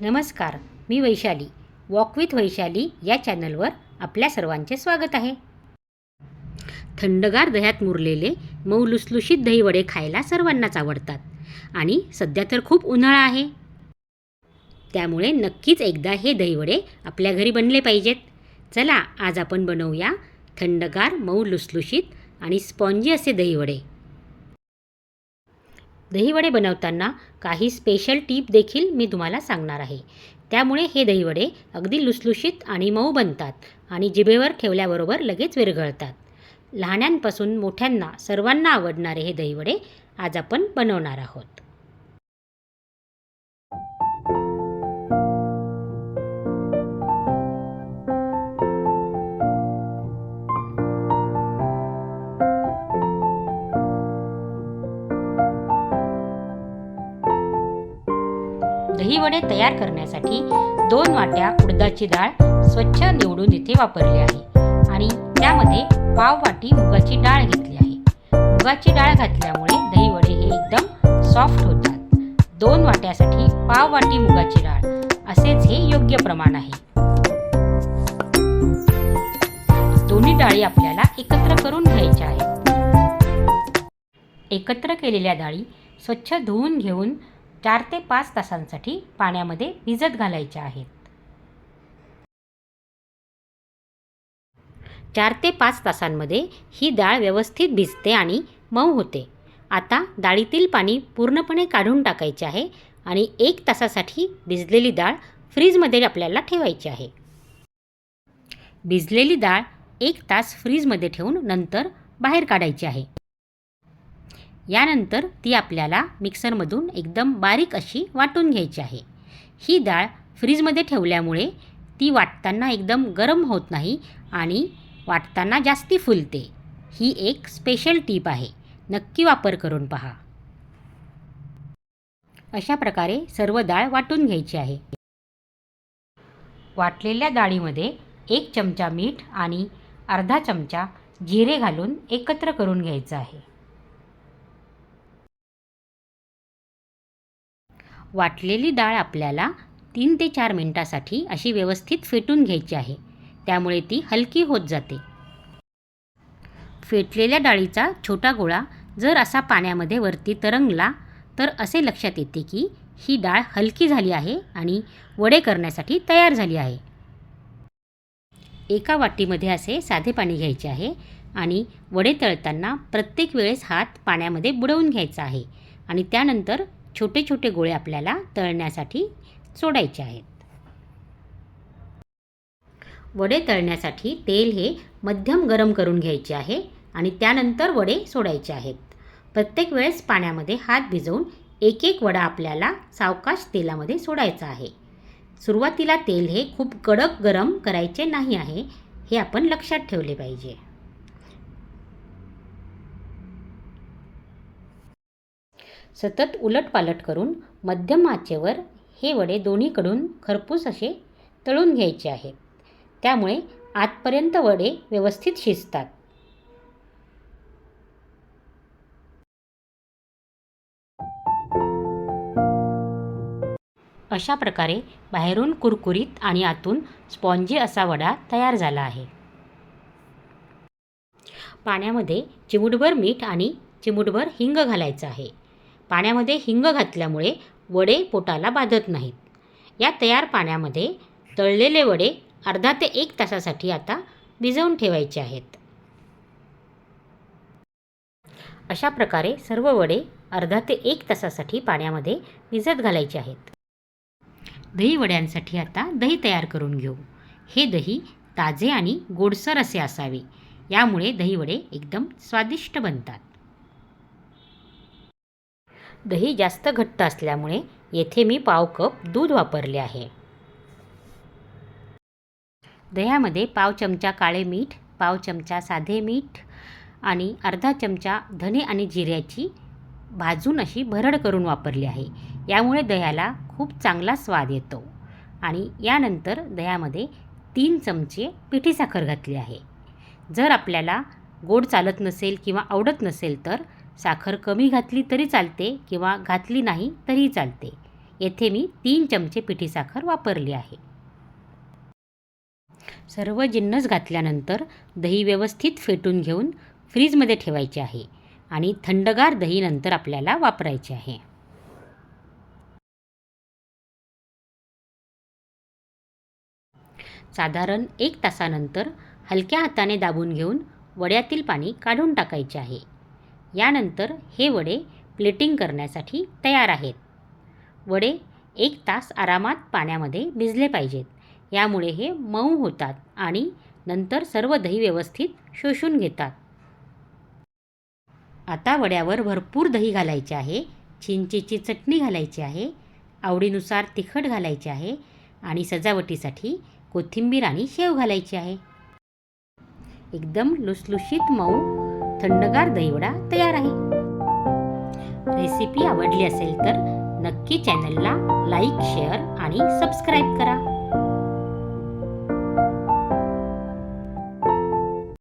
नमस्कार मी Vaishali. Walk with Vaishali या चॅनलवर आपल्या सर्वांचे स्वागत आहे. थंडगार दह्यात मुरलेले मऊ लुसलुशीत दहीवडे खायला सर्वांनाच आवडतात. आणि सध्या तर खूप उन्हाळा आहे. त्यामुळे नक्कीच एकदा हे दहीवडे आपल्या घरी बनले पाहिजेत. चला आज आपण बनवूया थंडगार मऊ लुसलुशीत आणि स्पॉन्जी असे दहीवडे. दहीवडे बनवताना काही स्पेशल टीप देखील मी तुम्हाला सांगणार आहे. त्यामुळे हे दहीवडे अगदी लुसलुशीत आणि मऊ बनतात आणि जिभेवर ठेवल्याबरोबर लगेच विरघळतात. लहान्यांपासून मोठ्यांना सर्वांना आवडणारे हे दहीवडे आज आपण बनवणार आहोत. दहीवडे तयार करण्यासाठी दोन वाट्या उडदाची डाळ स्वच्छ निवडून इथे वापरली आहे. आणि त्यामध्ये पाव वाटी मुगाची डाळ घेतली आहे. मुगाची डाळ घातल्यामुळे दहीवडे हे एकदम सॉफ्ट होतात. दोन वाट्यासाठी पाव वाटी मुगाची डाळ असेच हे योग्य प्रमाण आहे. दोन्ही डाळी आपल्याला एकत्र करून घ्यायच्या आहेत. एकत्र केलेल्या डाळी स्वच्छ धुवून घेऊन चार ते पाच तासांसाठी पाण्यामध्ये भिजत घालायच्या आहेत. चार ते पाच तासांमध्ये ही डाळ व्यवस्थित भिजते आणि मऊ होते. आता डाळीतील पाणी पूर्णपणे काढून टाकायचे आहे आणि एक तासासाठी भिजलेली डाळ फ्रीजमध्ये आपल्याला ठेवायची आहे. भिजलेली डाळ एक तास फ्रीजमध्ये ठेवून नंतर बाहेर काढायची आहे. यानंतर ती आपल्याला मिक्सरमधून एकदम बारीक अशी वाटून घ्यायची आहे. ही डाळ फ्रीजमध्ये ठेवल्यामुळे ती वाटताना एकदम गरम होत नाही आणि वाटताना जास्ती फुलते. ही एक स्पेशल टीप आहे. नक्की वापर करून पहा. अशा प्रकारे सर्व डाळ वाटून घ्यायची आहे. वाटलेल्या डाळीमध्ये एक चमचा मीठ आणि अर्धा चमचा जिरे घालून एकत्र करून घ्यायचं आहे. वाटलेली डाळ आपल्याला तीन ते चार मिनटासाठी अशी व्यवस्थित फेटून घ्यायची आहे. त्यामुळे ती हलकी होत जाते. फेटलेल्या डाळीचा छोटा गोळा जर असा पाण्यामध्ये वरती तरंगला तर असे लक्षात येते की ही डाळ हलकी झाली आहे आणि वडे करण्यासाठी तयार झाली आहे. एका वाटीमध्ये असे साधे पाणी घ्यायचे आहे आणि वडे तळताना प्रत्येक वेळेस हात पाण्यामध्ये बुडवून घ्यायचा आहे आणि त्यानंतर छोटे छोटे गोळे आपल्याला तळण्यासाठी सोडायचे आहेत. वडे तळण्यासाठी तेल हे मध्यम गरम करून घ्यायचे आहे आणि त्यानंतर वडे सोडायचे आहेत. प्रत्येक वेळेस पाण्यामध्ये हात भिजवून एक एक वडा आपल्याला सावकाश तेलामध्ये सोडायचा आहे. सुरुवातीला तेल हे खूप कडक गरम करायचे नाही आहे हे आपण लक्षात ठेवले पाहिजे. सतत उलटपालट करून मध्यम आचेवर हे वडे दोन्हीकडून खरपूस असे तळून घ्यायचे आहेत. त्यामुळे आतपर्यंत वडे व्यवस्थित शिजतात. अशा प्रकारे बाहेरून कुरकुरीत आणि आतून स्पॉन्जी असा वडा तयार झाला आहे. पाण्यामध्ये चिमूटभर मीठ आणि चिमूटभर हिंग घालायचं आहे. पाण्यामध्ये हिंग घातल्यामुळे वडे पोटाला बाधत नाहीत. या तयार पाण्यामध्ये तळलेले वडे अर्धा ते एक तासासाठी आता भिजवून ठेवायचे आहेत. अशा प्रकारे सर्व वडे अर्धा ते एक तासासाठी पाण्यामध्ये भिजत घालायचे आहेत. दही वड्यांसाठी आता दही तयार करून घेऊ. हे दही ताजे आणि गोडसर असे असावे. यामुळे दहीवडे एकदम स्वादिष्ट बनतात. दही जास्त घट्ट असल्यामुळे येथे मी पाव कप दूध वापरले आहे. दह्यामध्ये पाव चमचा काळे मीठ पाव चमचा साधे मीठ आणि अर्धा चमचा धने आणि जिऱ्याची भाजून अशी भरड करून वापरली आहे. यामुळे दह्याला खूप चांगला स्वाद येतो आणि यानंतर दह्यामध्ये तीन चमचे पिठी साखर घातली आहे. जर आपल्याला गोड चालत नसेल किंवा आवडत नसेल तर साखर कमी घातली तरी चालते किंवा घातली नाही तरीही चालते. येथे मी तीन चमचे पिठी साखर वापरली आहे. सर्व जिन्नस घातल्यानंतर दही व्यवस्थित फेटून घेऊन फ्रीजमध्ये ठेवायचे आहे आणि थंडगार दही नंतर आपल्याला वापरायचे आहे. साधारण एक तासानंतर हलक्या हाताने दाबून घेऊन वड्यातील पाणी काढून टाकायचे आहे. यानंतर हे वडे प्लेटिंग करण्यासाठी तयार आहेत. वडे एक तास आरामात पाण्यामध्ये भिजले पाहिजेत. यामुळे हे मऊ होतात आणि नंतर सर्व दही व्यवस्थित शोषून घेतात. आता वड्यावर भरपूर दही घालायचे आहे चिंचेची चटणी घालायची आहे आवडीनुसार तिखट घालायचे आहे आणि सजावटीसाठी कोथिंबीर आणि शेव घालायची आहे. एकदम लुसलुशीत मऊ थंडगार दहीवडा तयार आहे. रेसिपी आवडली असेल तर नक्की चॅनलला लाईक शेअर आणि सबस्क्राईब करा.